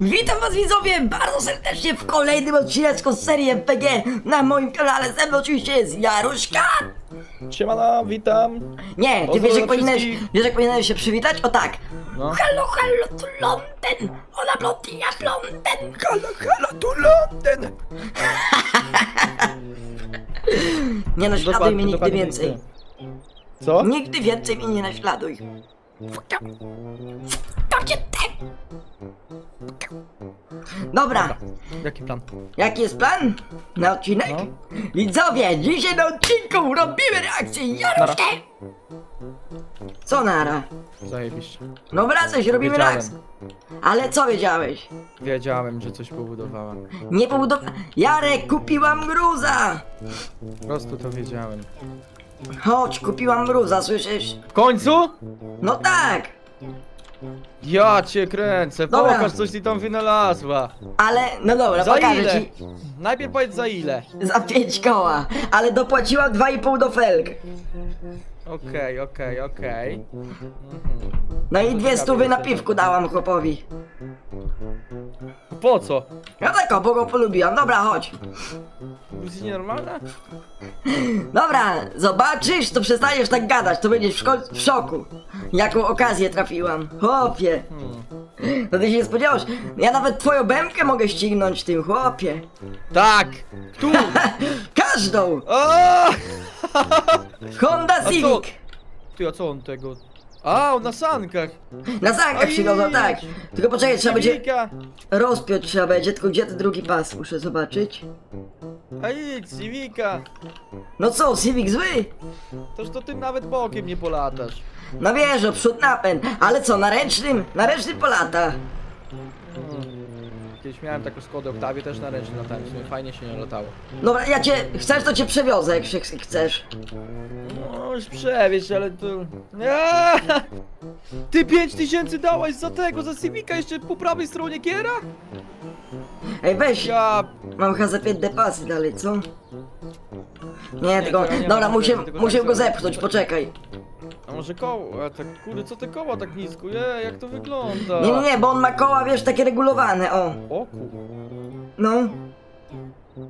Witam was widzowie bardzo serdecznie w kolejnym odcineczku z serii FPG na moim kanale. Ze mną oczywiście jest Jaruszka. Siemano, witam. Nie, ty wiesz jak, powinieneś, wszystkich. wiesz jak powinieneś się przywitać? O tak. No. Halo, halo, tu Londyn. Ona blondina Londyn. Halo, halo, tu Londyn. Nie naśladuj mnie nigdy więcej. Co? Nigdy więcej mnie nie naśladuj. To cię te. Dobra, Jaki plan? jaki jest plan na odcinek? No. Widzowie, dzisiaj na odcinku robimy reakcję Jaruszkę. Co nara? Zajebiście. No wracaj, robimy Wiedziałem. reakcję. Ale co wiedziałeś? Wiedziałem, że coś pobudowała. Nie pobudowa... Jarek, kupiłam gruza! Po prostu to wiedziałem. Chodź, kupiłam gruza, słyszysz? W końcu? No tak! Ja cię kręcę. Dobra. Pokaż, coś ty tam wynalazła. Ale, no dobra, Za pokażę ile? ci Najpierw powiedz za ile. za pięć koła, ale dopłaciłam 2,5 do felg. Okej, okej, okej. Mhm. No i dwie stówy na piwku dałam chłopowi. Po co? Ja tak o, bo go polubiłam. Dobra, chodź. Jesteś nienormalna? Dobra, zobaczysz, to przestaniesz tak gadać, to będziesz w, szko- w szoku. Jaką okazję trafiłam. Chłopie. No ty się nie spodziewasz. Ja nawet twoją bębkę mogę ścignąć tym, chłopie. Tak! Tu! Każdą! O! Honda co? Civic! Ty, a co on tego? A, on na sankach! Na zankach Oj. przygodą, tak. Tylko poczekaj, trzeba będzie... Rozpiąć trzeba będzie, tylko gdzie ten drugi pas? Muszę zobaczyć. A idź, Ciwika! No co, Civic zły? Toż to tym nawet bokiem nie polatasz. No wiesz, o przód napęd, ale co, na ręcznym? Na ręcznym polata. Hmm. Kiedyś miałem taką Skodę Oktawię też na w sumie fajnie się nie latało. Dobra, ja cię, chcesz to cię przewiozę, jak się chcesz. No już przewieź, ale to... Aaaa! Ty 5000 dałaś za tego, za Civica jeszcze po prawej stronie giera? Ej, weź, Ja... mam chyba za 5 pasy dalej, co? Nie, tylko, to ja nie dobra, mam muszę, tego muszę tak go sobie. zepchnąć, poczekaj. A może koło? A tak kurde, co te koła tak nisko? Je, jak to wygląda? Nie, nie, nie, bo on ma koła, wiesz, takie regulowane, o. O kur... No.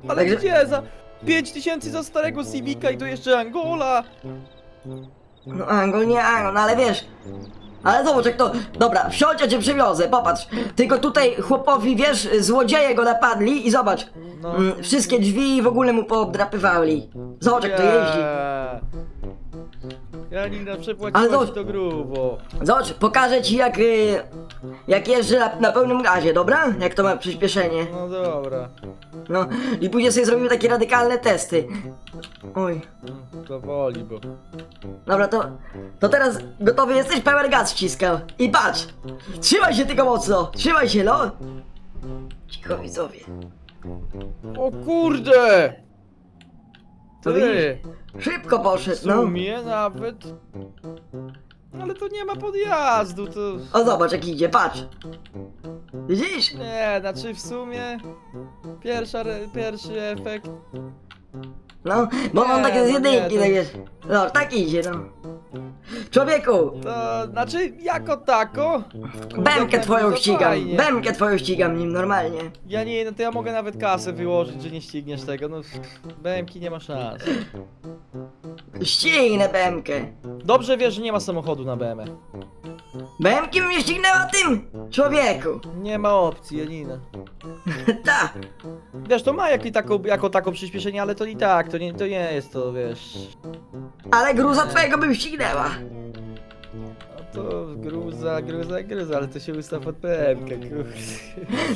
Ale Także- gdzie za... 5000 za starego Civica i to jeszcze Angola! No Angol, nie Angol, no ale wiesz. Ale zobacz jak to. Dobra, wsiądź, ja cię przywiozę, popatrz. Tylko tutaj chłopowi, wiesz, złodzieje go napadli i zobacz. No. Mm, wszystkie drzwi w ogóle mu poobdrapywali. Zobacz jak to jeździ. Janina, Ale przepłaciłaś zobacz- to grubo. Zobacz, pokażę ci jak. Y, jak jeżdżę na, na pełnym gazie, dobra? Jak to ma przyspieszenie. No dobra. No i później sobie zrobimy takie radykalne testy. Oj. Mm, To woli, bo... Dobra, to, to teraz gotowy jesteś? Pełen gaz wciskam. I patrz! Trzymaj się tylko mocno! Trzymaj się, no! Cicho widzowie. O kurde! To Ty! Szybko W poszedł, no. sumie nawet... Ale to nie ma podjazdu, to... O zobacz jak idzie, patrz! Widzisz? Nie, znaczy w sumie... Pierwsza, re- pierwszy efekt... No, bo mam Nie, takie z no nie, jedynki, to- tak wiesz. No, tak idzie, no. Człowieku! To znaczy, jako tako... Bębkę to twoją to ścigam, fajnie. twoją ścigam nim normalnie. Ja nie, no to ja mogę nawet kasę wyłożyć, że nie ścigniesz tego, no... BMK nie ma szans. Ścignę bębkę. Dobrze wiesz, że nie ma samochodu na BM. Bębki bym nie ścignęła tym! Człowieku! Nie ma opcji, Janina. Ta! Wiesz, to ma jak, taką, jako taką przyspieszenie, ale to i tak, to nie, to nie jest to, wiesz... Ale gruza twojego bym ścignęła. No to gruza, gruza, gruza, ale to się ustaw od PMK, kurde.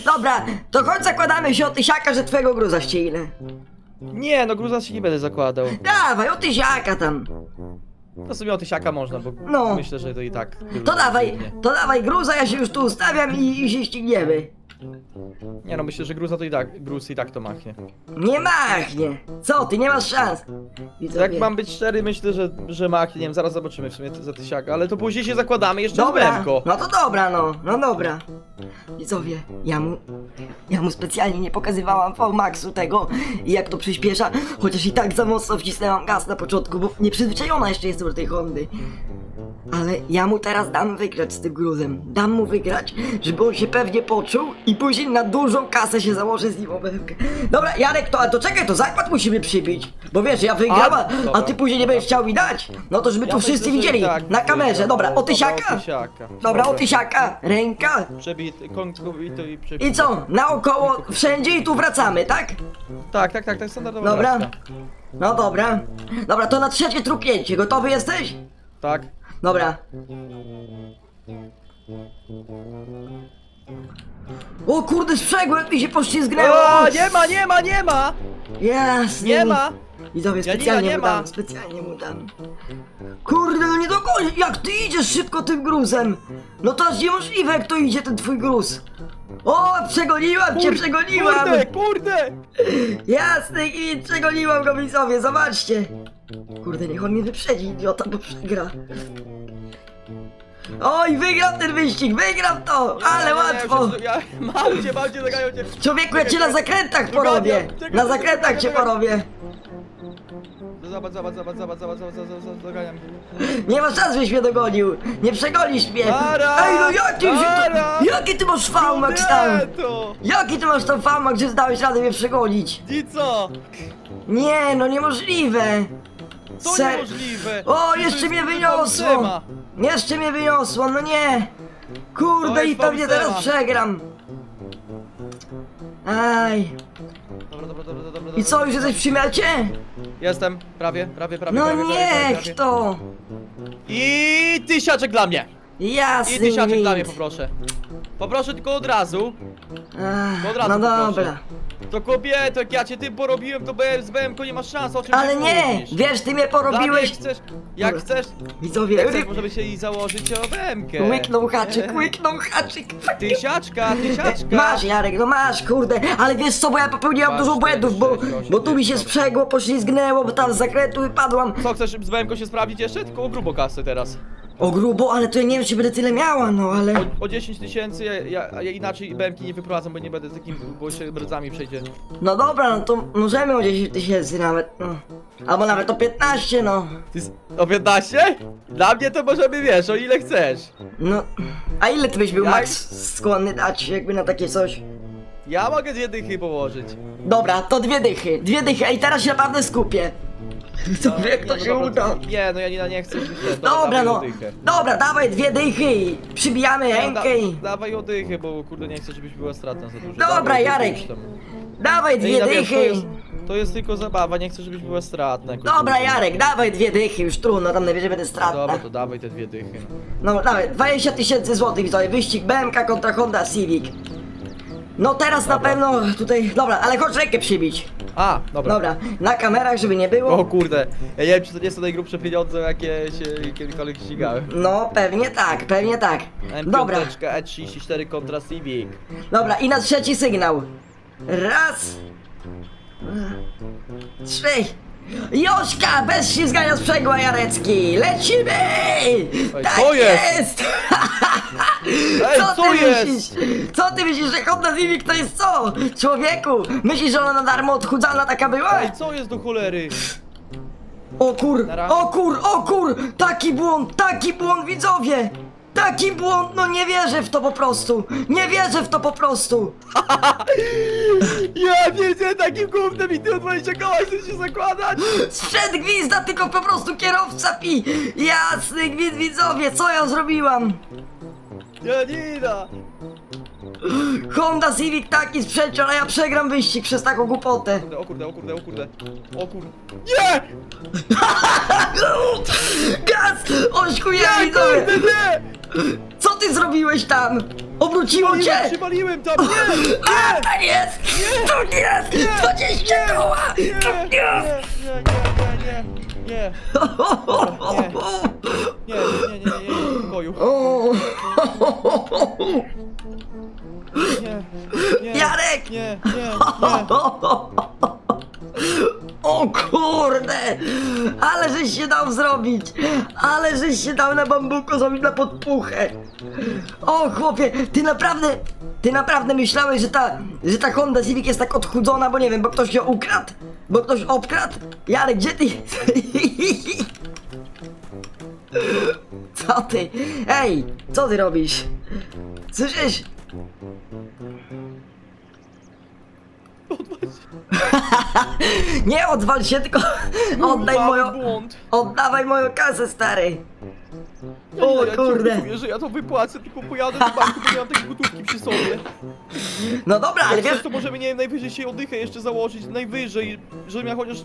Dobra, to chodź zakładamy się o tysiaka, że twojego gruza ścignę. Nie, no gruza się nie będę zakładał. Dawaj, o tysiaka tam. To sobie o tysiaka można, bo No. myślę, że to i tak... To dawaj, to dawaj gruza, ja się już tu ustawiam i, i się ścigniemy. Nie no, myślę, że gruza to i tak, gruz i tak to machnie. Nie machnie. Co ty, nie masz szans. Widzowie. Jak mam być szczery, myślę, że, że machnie, nie wiem, zaraz zobaczymy w sumie za tysiaka, ale to później się zakładamy jeszcze Dobra, z BMK. no to dobra, no, no dobra. Widzowie, ja mu, ja mu specjalnie nie pokazywałam V-Maxu tego i jak to przyspiesza, chociaż i tak za mocno wcisnęłam gaz na początku, bo nieprzyzwyczajona jeszcze jestem do tej Hondy. Ale ja mu teraz dam wygrać z tym gruzem. Dam mu wygrać, żeby on się pewnie poczuł i później na dużą kasę się założę z nim o BMK. Dobra, Jarek, to, a to czekaj, to zakład musimy przybić. Bo wiesz, ja wygram, a, A, ty później nie będziesz chciał mi dać. No to żeby tu wszyscy widzieli, tak, na kamerze. Dobra, o tysiaka. Dobra, o tysiaka, ręka. Przebity, końcowity i przebity. I co, naokoło, wszędzie i tu wracamy, tak? Tak, tak, tak, tak, standardowa Dobra. No dobra. Dobra, to na trzecie trupnięcie, gotowy jesteś? Tak. Dobra. O kurde, sprzęgłem mi się poślizgnęło! O, nie ma, nie ma, nie ma! Jasne. Nie ma! I sobie Janina, specjalnie nie mu ma. dam, specjalnie mu dam. Kurde, no nie dogonię, jak ty idziesz szybko tym gruzem? No to aż niemożliwe, jak to idzie ten twój gruz. O, przegoniłam cię, Kur- przegoniłam! Kurde, kurde! Jasny i przegoniłam go widzowie, zobaczcie! Kurde, niech on mnie wyprzedzi, idiota, bo przegra. Oj, wygram ten wyścig, wygram to! Ale łatwo! Ja, mam cię, mam cię, zagają cię. Człowieku, ja cię na zakrętach porobię! Na zakrętach cię porobię! Zobacz, zobacz, zobacz, zobacz, zobacz, zobacz, zobacz, zobacz, doganiam. Nie ma szans, żeś mnie dogonił! Nie przegonisz mnie! Para! Ej, no jaki, Para! jaki ty masz VMAX tam? Jaki ty masz tam VMAX, że zdałeś radę mnie przegonić? I co? Nie, no niemożliwe! To Se- niemożliwe! O, jeszcze mnie wyniosło! Jeszcze mnie wyniosło, no nie! To Kurde, jest i pewnie teraz przegram! Aj! Dobra, dobra, dobra, dobra, dobra. I co, już jesteś przy mecie? Jestem, prawie, prawie, prawie, No prawie, prawie, prawie, niech to! I tysiaczek dla mnie! I Jasny tysiaczek dla mnie gwint. poproszę. Poproszę tylko od razu. Ach, Od razu No poproszę. dobra. To kobieto, jak ja cię tym porobiłem, to BM z BM nie masz szans, o czym Ale ty nie! mówisz? Wiesz, ty mnie Dla mnie, porobiłeś! Jak chcesz, jak chcesz, Widzowie, jak chcesz, możemy się i założyć o BM-kę. łyknął haczyk, łyknął haczyk! Tysiaczka, tysiaczka. Masz Jarek, no masz, kurde, ale wiesz co, bo ja popełniłam Masz, dużo błędów, bo, bo tu mi się dziewięć, sprzęgło, poślizgnęło, bo tam z zakrętu wypadłam. Co, chcesz z BM-ką się sprawdzić jeszcze? Tylko o grubo kasy teraz. O grubo, ale to ja nie wiem, czy będę tyle miała, no ale... O, o 10 tysięcy, ja, ja, ja inaczej BM-ki nie wyprowadzam, bo nie będę z takim, bo się brdzami przejdzie. No dobra, no to możemy o 10 tysięcy nawet, no. Albo nawet o 15, no. Ty s- o 15? Dla mnie to możemy, wiesz, o ile chcesz. No, a ile ty byś był Jak? Max skłonny dać jakby na takie coś? Ja mogę dwie dychy położyć. Dobra, to dwie dychy, dwie dychy, ej teraz się naprawdę skupię. To jak to Nie, się no uda. Nie, no Janina nie chcę, żebyś nie, Dobra, dawaj no, dobra, dawaj dwie dychy i przybijamy No, da, rękę i... dawaj o dychę, bo kurde nie chcę, żebyś była stratna za dużo. Dobra, Dawaj, Jarek. tam. Dawaj dwie Janina, wiesz, to, dychy. jest, to jest tylko zabawa, nie chcę, żebyś była stratna. kurde. Dobra, Jarek, dawaj dwie dychy, już trudno, tam najwyżej będę Dobra, stratna. to dawaj te dwie dychy. No, dawaj, 20 tysięcy złotych, widzowie, wyścig BMK kontra Honda Civic. No teraz na Dobra. pewno tutaj, dobra, ale chodź rękę przybić. A, dobra. Dobra, na kamerach, żeby nie O było. kurde, ja nie wiem, czy to nie są najgrubsze pieniądze, jakie się kiedykolwiek ścigałem. No, pewnie tak, pewnie tak. Dobra, M5 E34 kontra Civic. dobra, i na trzeci sygnał. Raz. Trzy. Jośka, bez ślizgania sprzęgła Jarecki! Lecimy! Ej, tak co jest? jest! Ej, co, co ty jest? myślisz? Co ty myślisz, że Honda Civic to jest co? Człowieku, myślisz, że ona na darmo odchudzana taka była? Ej, co jest do cholery? O kur, o kur, o kur! Taki błąd, taki błąd widzowie! Taki błąd, no nie wierzę w to po prostu! Nie wierzę w to po prostu! Ja wiedziałem takim gównem i ty o 20 koła chcesz się zakładać? Sprzęt gwizda, tylko po prostu kierowca pi! Jasny gwizd widzowie, co ja zrobiłam? Janina! Honda Civic taki sprzęt, ale ja przegram wyścig przez taką głupotę. Kurde, O kurde, o kurde, o kurde, o kurde. Nie! Gaz! Ośkuje Nie, kurde, nie! Co ty zrobiłeś tam? Obróciło cię! przywaliłem tam, nie! A, tak jest! To jest! 20 koła! Nie, To nie, jest! nie, nie, nie, nie, nie, nie, nie, nie, nie, nie, nie, w pokoju. O, Nie, nie, Jarek! Nie, nie. O kurde! Ale żeś się dał zrobić! Ale żeś się dał na bambuko zrobić na podpuchę! O chłopie, ty naprawdę, ty naprawdę myślałeś, że ta, że ta Honda Civic jest tak odchudzona, bo nie wiem, bo ktoś ją ukradł? Bo ktoś obkradł? Jarek, gdzie ty? Co ty? Ej, co ty robisz? Słyszysz? Nie odwal się, tylko oddaj Mały moją... błąd. Oddawaj moją kasę, stary! Ja O, ja kurde. obiecuję, że ja to wypłacę, tylko pojadę do banku, bo nie mam takiej gotówki przy sobie. No dobra, ale Jak wiesz... to możemy, nie wiem, najwyżej się oddychę jeszcze założyć, najwyżej, żebym ja chociaż,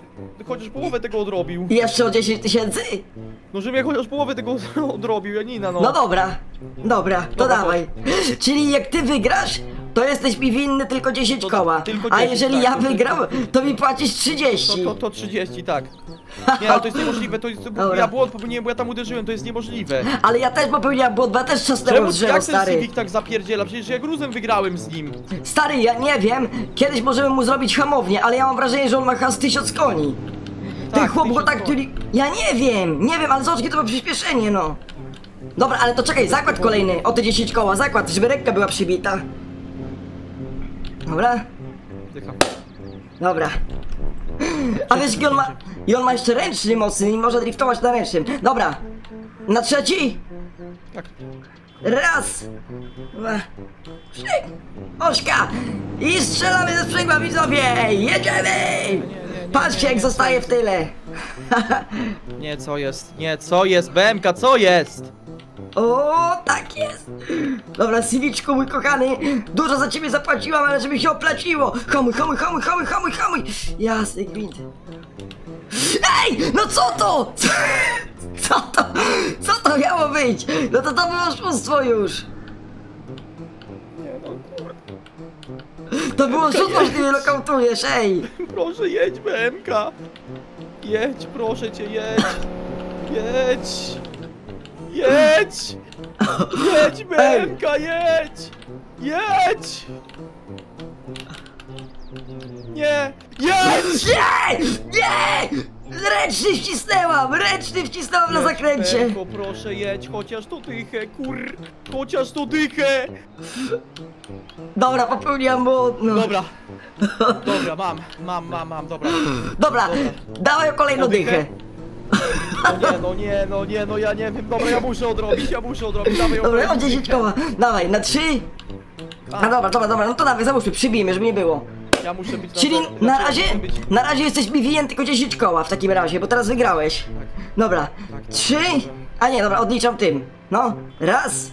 chociaż połowę tego odrobił. Jeszcze o 10 tysięcy? No żebym ja chociaż połowę tego odrobił, Janina, no. No dobra, dobra, to dawaj. Czyli jak ty wygrasz, to jesteś mi winny tylko 10 To- koła. tylko A 10, jeżeli tak, ja to wygram, to mi płacisz To, 30. to, to 30, tak. Nie, ale to jest niemożliwe, to jest, Dobra. ja błąd popełniłem, bo ja tam uderzyłem, to jest niemożliwe. Ale ja też popełniłam błąd, bo ja też trzasnęłem Czemu, drzewo, jak ten stary. Civic tak zapierdziela? Przecież ja gruzem wygrałem z nim. Stary, ja nie wiem, kiedyś możemy mu zrobić hamownię, ale ja mam wrażenie, że on ma z 1000 koni. Ten Tak, chłop go 1000 tak koni. tuli... Ja nie wiem, nie wiem, ale zobacz, jakie to ma przyspieszenie, no. Dobra, ale to czekaj, zakład kolejny, o te 10 koła, zakład, żeby ręka była przybita. Dobra? Dycha. Dobra. A wiesz, i on ma, i on ma jeszcze ręczny mocny i może driftować na ręcznym. Dobra. Na trzeci. Tak. Raz. Dwa. Trzy. Ośka. I strzelamy ze sprzęgła, widzowie. Jedziemy. Patrzcie, jak zostaje w tyle. Nie, co jest? Nie, co jest? BMK, co jest? O, tak jest! Dobra, Siwiczku, mój kochany, dużo za ciebie zapłaciłam, ale żeby się opłaciło! Hamuj, hamuj, hamuj, hamuj, hamuj, hamuj! Jasny gwint. Ej, no co to? Co, co to? Co to miało być? No to to było oszustwo już! To było oszustwo, że ty mnie ej! Proszę, jedź BMK. Jedź, proszę cię, jedź. Jedź. Jedź. Jedź BMK, jedź. Jedź. Nie. Jedź. Nie! Nie! Ręczny wcisnęłam! Ręczny wcisnęłam na zakręcie! BMK, proszę, jedź, chociaż to dychę, kur... Chociaż to dychę. Dobra, popełniłam błąd, no. Dobra. Dobra, mam, mam, mam, mam, dobra. Dobra, dawaj kolejną dychę. No nie, no nie, no nie, no ja nie wiem. Dobra, ja muszę odrobić, ja muszę odrobić. Dawaj, Dobra, o odrobić 10 dychę. koła. Dawaj, na 3. A. No dobra, dobra, dobra, no to dawaj, załóżmy, przybijmy, żeby nie było. Ja muszę być Czyli na, na znaczy, razie, muszę być... na razie jesteś mi winien tylko 10 koła w takim razie, bo teraz wygrałeś. Dobra, tak, 3. tak. A nie, dobra, odliczam tym. No, raz.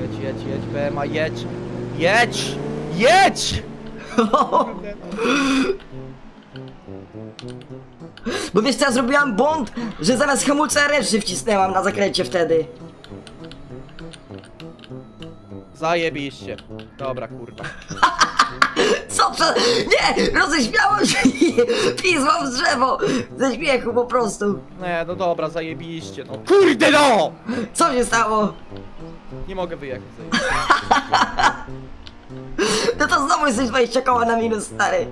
Jedź, jedź, jedź, BMA, jedź. Jedź! Jedź! Bo wiesz co, ja zrobiłam błąd, że zamiast hamulca ręczny wcisnęłam na zakręcie wtedy. Zajebiście. Dobra, kurwa. Co to? Nie! Roześmiałam się i pisłam w drzewo! Ze śmiechu po prostu. Nie, no dobra, zajebiście, no. Kurde no! Co się stało? Nie mogę wyjechać. zajebiście. No to znowu jesteś 20 koła na minus, stary.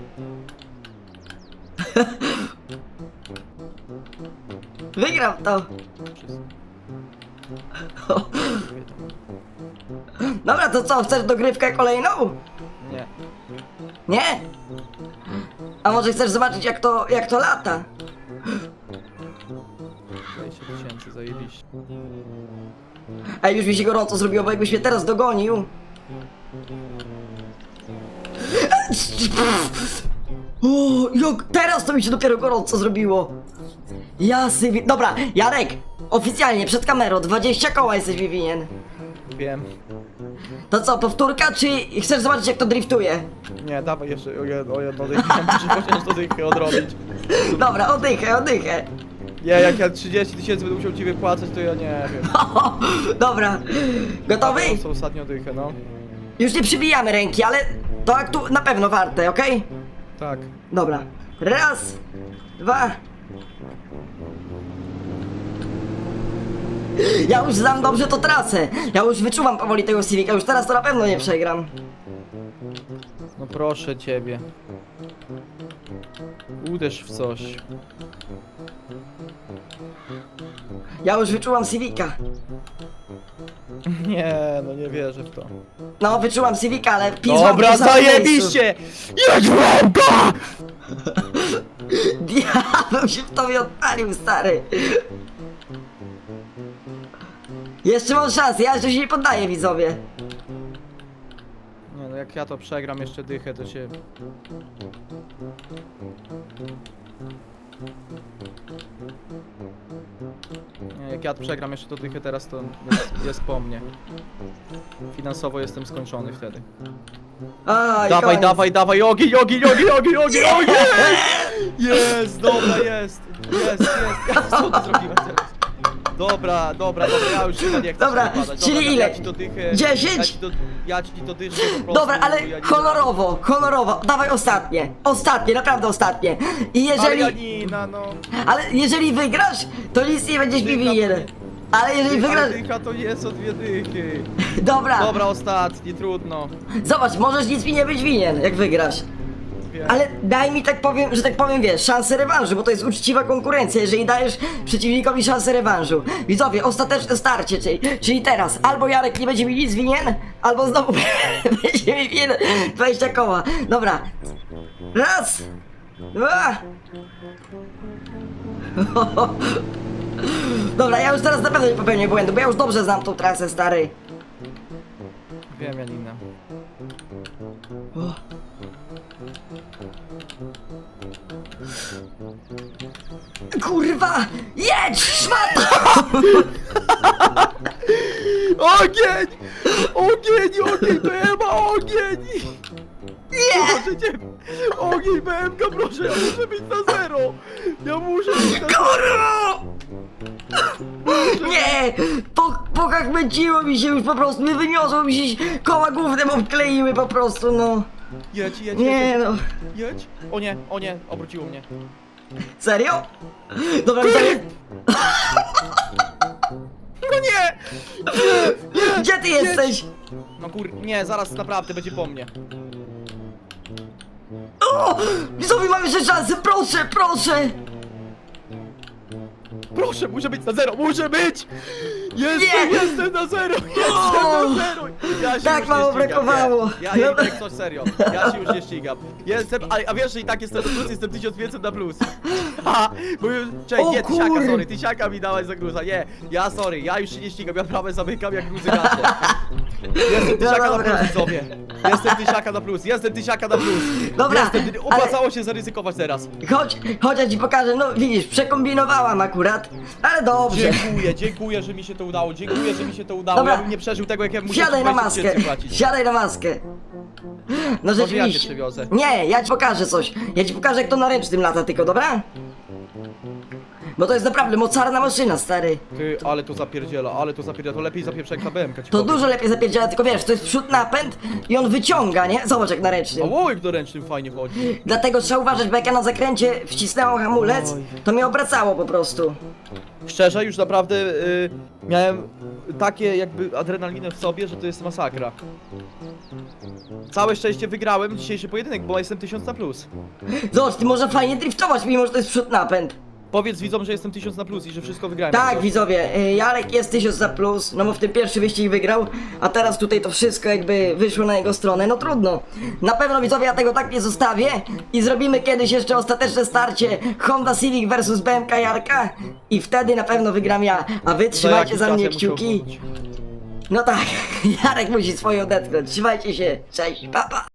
Wygram to. Dobra, to co, chcesz dogrywkę kolejną? Nie. Nie? A może chcesz zobaczyć jak to, jak to lata? 20 tysięcy, zajebiście. A już mi się gorąco zrobiło, bo jakbyś mnie teraz dogonił. O, jak teraz to mi się dopiero gorąco zrobiło. Jasny, wi- dobra, Jarek, oficjalnie przed kamerą 20 koła jesteś mi winien. Wiem. To co, powtórka, czy chcesz zobaczyć jak to driftuje? Nie, dawaj jeszcze o jedno, o jedno dychę. Muszę chociaż to dychę odrobić. Dobra, oddychę, oddychę. Nie, jak ja 30 tysięcy będę musiał ci wypłacać, to ja nie wiem. Dobra, gotowy? To są ostatnio dychę, no. Już nie przybijamy ręki, ale to jak tu na pewno warte, okej? Tak. Dobra. Raz, dwa. Ja już znam dobrze to trasę. Ja już wyczuwam powoli tego Civica, już teraz to na pewno nie przegram. No proszę ciebie. Uderz w coś. Ja już wyczułam Civica. Nie, no nie wierzę w to. No, wyczułam Civica, ale pisłam Dobra, zajebiście! Jedź bramka! Diabeł się w tobie odpalił, stary. Jeszcze mam szansę, ja jeszcze się nie poddaję, widzowie. jak ja to przegram jeszcze dychę, to się... jak ja przegram jeszcze to dychę teraz, to jest, jest po mnie. Finansowo jestem skończony wtedy. A, i Dawaj, koniec. dawaj, dawaj, ogień, ogień, ogień, ogień, ogień, ogień! Jest, dobra, jest, jest, jest. Co ty zrobiłeś teraz? Dobra, dobra, dobra, ja już nie chcę Dobra, się czyli dobra, ile? Ja ci to dychę, Dziesięć? Ja ci to, ja ci to dyszę po prostu. Dobra, ale ja nie- honorowo, honorowo, dawaj ostatnie, ostatnie, naprawdę ostatnie. I jeżeli, Marianina, no. ale jeżeli wygrasz, to nic nie będziesz mi Dycha winien. Ale jeżeli wygrasz, dycha to jest o dwie dychy. dobra, Dobra, ostatni, trudno. zobacz, możesz nic mi nie być winien, jak wygrasz. Ale daj mi tak powiem, że tak powiem, wiesz, szansę rewanżu, bo to jest uczciwa konkurencja, jeżeli dajesz przeciwnikowi szansę rewanżu. Widzowie, ostateczne starcie, czyli, czyli teraz albo Jarek nie będzie mi nic winien, albo znowu będzie mi winien 20 koła. Dobra, raz, dwa. Dobra, ja już teraz na pewno nie popełnię błędu, bo ja już dobrze znam tą trasę, stary. Wiem, Janina. Kurwa! Jedź, szmato! Ogień! Ogień, ogień, BMA, ogień! Nie! Proszę cię! Ogień, BMK, proszę, ja muszę być na zero! Ja muszę być na! Kurwa! Nie! Po, pokachmęciło mi się już po prostu, mnie wyniosło mi się, koła główne obkleiły po prostu, no. Jedź, jedź, Nie jedź, no. jedź! O nie, o nie, obróciło mnie. Serio? Dobra, widzowie, No nie! gdzie ty jesteś? No kur... nie, zaraz naprawdę będzie po mnie. O! Widzowie, mam jeszcze szansę, proszę, proszę! Proszę, muszę być na zero, muszę być! Jestem, Nie! jestem na zero! Jestem na zero! Ja się Tak już mało ścigam, brakowało. Nie. Ja, ja, tak coś serio, ja się już nie ścigam. Jestem, a, a wiesz, że i tak jestem na plus, jestem 1500 na plus. Haha, bo już, czekaj, O nie, tysiaka, kur- sorry, tysiaka mi dałeś za gruza, nie, ja sorry, ja już się nie ścigam, ja prawie zamykam jak gruzy gaszę. Jestem tysiaka na dobra. plus, widzowie. Jestem tysiaka na plus, jestem tysiaka na plus. Dobra, Jestem, ale- opłacało się zaryzykować teraz. Chodź, chodź, ja ci pokażę, no widzisz, przekombinowałam akurat, ale dobrze. Dziękuję, dziękuję, że mi się to udało, dziękuję, że mi się to udało, Dobra. ja bym nie przeżył tego, jak ja muszę Siadaj na 20 maskę, tysięcy płacić. siadaj na maskę. No Może ja cię rzeczywiście. przywiozę. Nie, ja ci pokażę coś. Ja ci pokażę, jak to na ręcznym lata tylko, dobra? Bo to jest naprawdę mocarna maszyna, stary. Ty, ale to zapierdziela, ale to zapierdziela, to lepiej zapieprze jak ta BMK ci To powiem. dużo lepiej zapierdziela, tylko wiesz, to jest przód napęd i on wyciąga, nie? Zobacz jak na A ręcznym. łoik do ręcznym fajnie chodzi. Dlatego trzeba uważać, bo jak ja na zakręcie wcisnęłam hamulec, to mnie obracało po prostu. Szczerze, już naprawdę y, miałem takie jakby adrenalinę w sobie, że to jest masakra. Całe szczęście wygrałem dzisiejszy pojedynek, bo jestem 1000 na plus. Zobacz, ty można fajnie driftować, mimo że to jest przód napęd. Powiedz widzom, że jestem 1000 na plus i że wszystko wygrałem. Tak, widzowie, y, Jarek jest 1000 za plus, no bo w tym pierwszy wyścig wygrał, a teraz tutaj to wszystko jakby wyszło na jego stronę, no trudno. Na pewno widzowie ja tego tak nie zostawię i zrobimy kiedyś jeszcze ostateczne starcie Honda Civic versus BMK Jarka i wtedy na pewno wygram ja, a wy trzymajcie jakiś za mnie kciuki. No tak, Jarek musi swoje odetchnąć, trzymajcie się, cześć, papa. Pa.